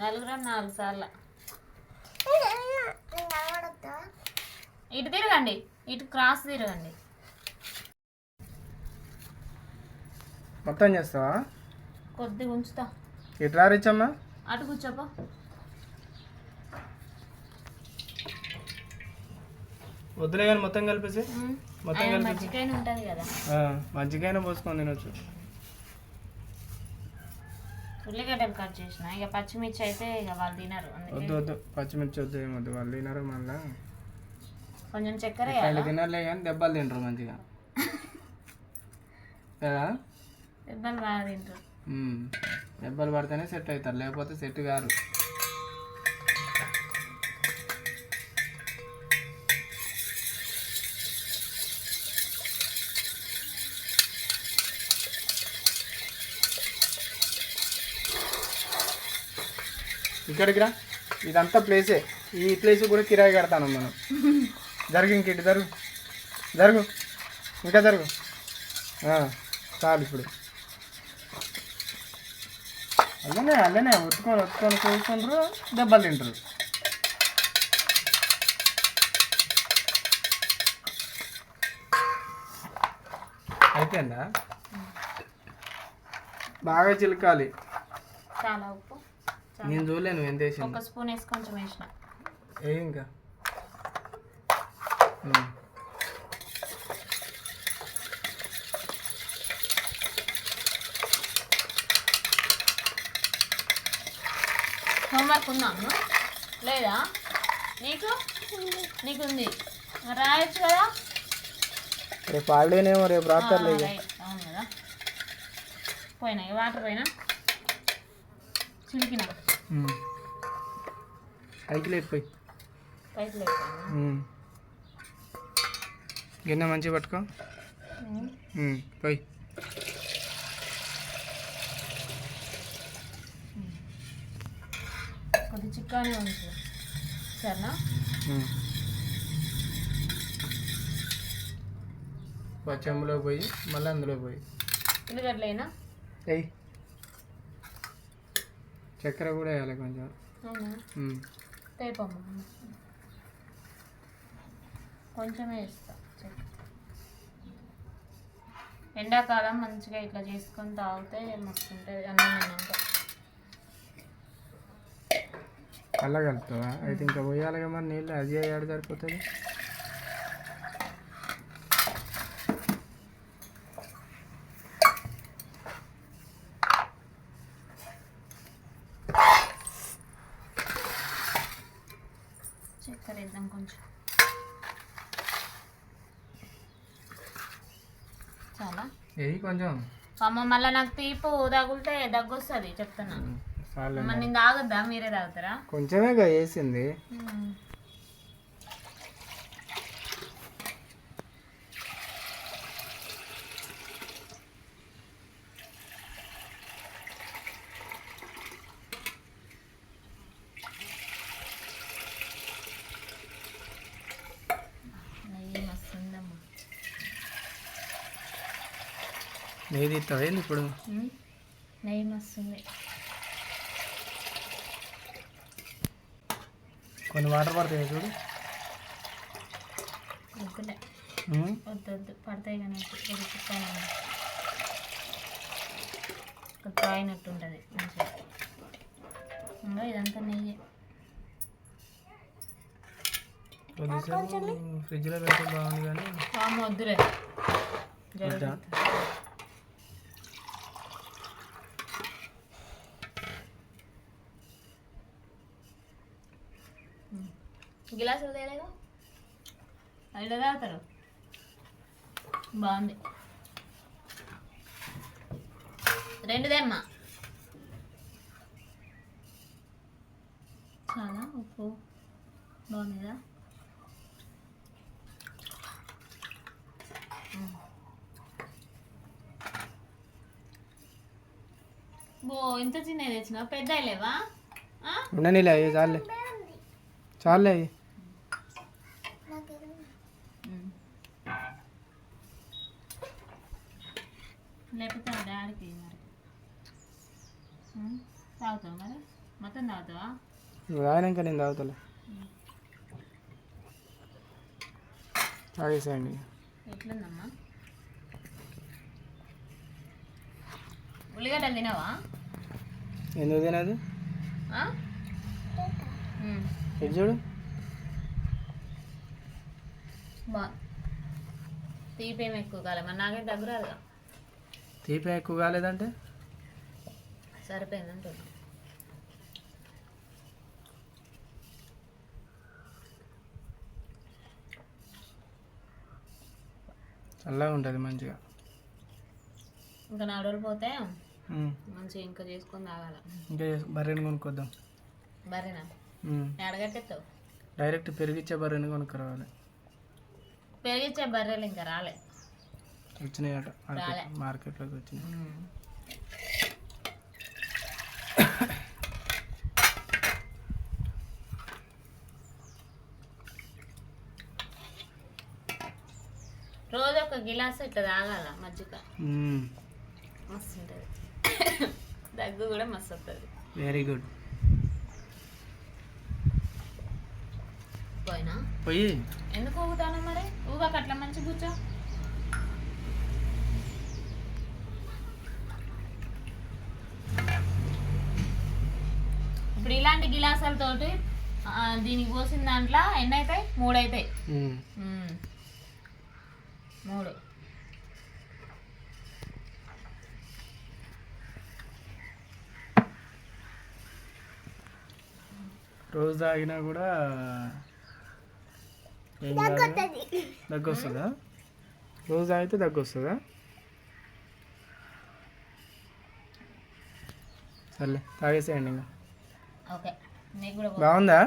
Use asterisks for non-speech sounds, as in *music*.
నలుగురం నాలుగు సార్లు. ఇటు తిరగండి. ఇటు క్రాస్ తిరగండి. మొత్తం చేస్తావా? కొద్దిగా ఉంచుతా. ఎట్లా రిచ్చమ్మా అటు కూర్చోపో. వద్దులే కానీ మొత్తం కలిపేసి. ఉమ్. మొత్తం కలిపి మజ్జిగైన ఉంటుంది కదా. మజ్జిగైనా పోసుకొని తినొచ్చు. ఉల్లిగడ్డలు కట్ చేసిన. ఇక పచ్చిమిర్చి అయితే ఇక వాళ్ళు తినరు. వద్దు వద్దు. పచ్చిమిర్చి వద్దు ఏం వద్దు. వాళ్ళు తినరు మళ్ళా. కొంచెం చక్కెర వాళ్ళు తినర్లే కానీ దెబ్బలు తింటారు మంచిగా. కదా? దెబ్బలు బాగా తింటారు. దెబ్బలు పడితేనే సెట్ అవుతారు. లేకపోతే సెట్ కారు. ఇక్కడికి రా. ఇదంతా ప్లేసే ఈ ప్లేస్ కూడా కిరాయి కడతాను మనం. జరుగు ఇంక ఇటు జరుగు. జరుగు. ఇంకా జరుగు. చాలు ఇప్పుడు. అల్లనే అల్లనే. ఒత్తుకొని ఒత్తుకొని కూర్చుండ్రు దెబ్బలు తింటారు. అయిపోయిందా? బాగా చిలకాలి. చాలా ఉప్పు. నేను చూడలేను ఎంత వేసింది ఒక స్పూన్ వేసి కొంచెం వేసిన. ఏ ఇంకా. హోంవర్క్ ఉందాము లేదా? నీకు? నీకుంది. మరి రాయొచ్చు కదా? రేపు హాలిడేనేమో రేపు రాత్రి అవును కదా. పోయినాయి వాటర్ పోయినా? చిలికిన. పైకి లేకపోయి పైకి లేకపోయినా గిన్నె మంచిగా పట్టుకో. పోయి. కొద్ది చిక్కగానే ఉంచు సరేనా? చెంబులో పోయి మళ్ళీ అందులో పోయి. ఉల్లిగడ్డలైనా ఎయ్ చక్కెర కూడా వేయాలి కొంచెం. కొంచెమే. ఎండాకాలం మంచిగా ఇట్లా చేసుకొని తాగితే మస్తు ఉంటుంది అన్నం తిన్నాక. అలా కలుపుతావా అయితే ఇంకా పోయాలిగా మరి నీళ్ళు అది ఏడు సరిపోతుంది చక్కెర వేద్దాం కొంచెం చాలా కొంచెం. అమ్మ మళ్ళీ నాకు తీపు తగులితే దగ్గు వస్తుంది చెప్తున్నా చాలు మరి నేను తాగొద్దా? మీరే తాగుతారా? కొంచెమేగా వేసింది నెయ్యి మస్తు ఉందమ్మా నీది ఇస్తావేంది ఇప్పుడు. నెయ్యి మస్తు ఉంది కొన్ని వాటర్ పడతాయి చూడు. వద్దు పడతాయి కానీ తాగినట్టు ఉంటుంది మంచిగా. ఇంకా ఇదంతా నెయ్యి. ఫ్రిడ్జ్లో పెడితే బాగుంది కానీ. వద్దులే. గిలాసులు తేలేగా అడిలో తాగుతారు. బాగుంది. రెండుదేమ్మా చాలా ఉప్పు. బాగుంది? కదా బో ఇంత చిన్నది తెచ్చినావు? పెద్ద లేవా? ఉండనిలే చాలే. చాలే. లేకపోతే డాడీకి మరి? తాగుతావా మరి? మొత్తం తాగుతావా? నువ్వు తాగినాక నేను తాగుతలే తాగేసేయండి. ఎట్లుందమ్మా? ఉల్లిగడ్డలు తినవా? ఎందుకు తినదు? ఎటు చూడు? తీపి ఎక్కువ కాలే. మరి నాకేం దగ్గరగా తీపి ఎక్కువ కాలేదంటే? సరిపోయింది అంటున్నా చల్లగా ఉంటుంది మంచిగా. ఇంకా నాలుగు రోజులు పోతే. మంచిగా ఇంకా చేసుకొని తాగాల. ఇంకా బర్రెని కొనుక్కొద్దాం. ఉమ్. ఎడగట్టేస్తావు డైరెక్ట్ పెరిగిచ్చే బర్రెని కొనుక్కురావాలి పెరిగిచ్చే బర్రెలు ఇంకా రాలే. వచ్చినాయట రాలే. మార్కెట్ మార్కెట్లోకి వచ్చినాయి. *coughs* రోజు ఒక గిలాస్ ఇట్లా తాగాల మజ్జిగ. మస్తు ఉంటుంది. *coughs* దగ్గు కూడా మస్తు వస్తుంది వెరీ గుడ్ పోయినా? పోయి. ఎందుకు ఊగుతాను మరి? ఊగాక అట్లా మంచి కూర్చో. ఇప్పుడు ఇలాంటి గిలాసాలతోటి దీనికి పోసిన దాంట్లో ఎన్ని అవుతాయి మూడు అవుతాయి. మూడు. రోజు తాగినా కూడా దగ్గు వస్తుందా రోజు తాగితే దగ్గు వస్తుందా సర్లే తాగేసేయండి ఇంకా. ఓకే నీకు కూడా పో. బాగుందా.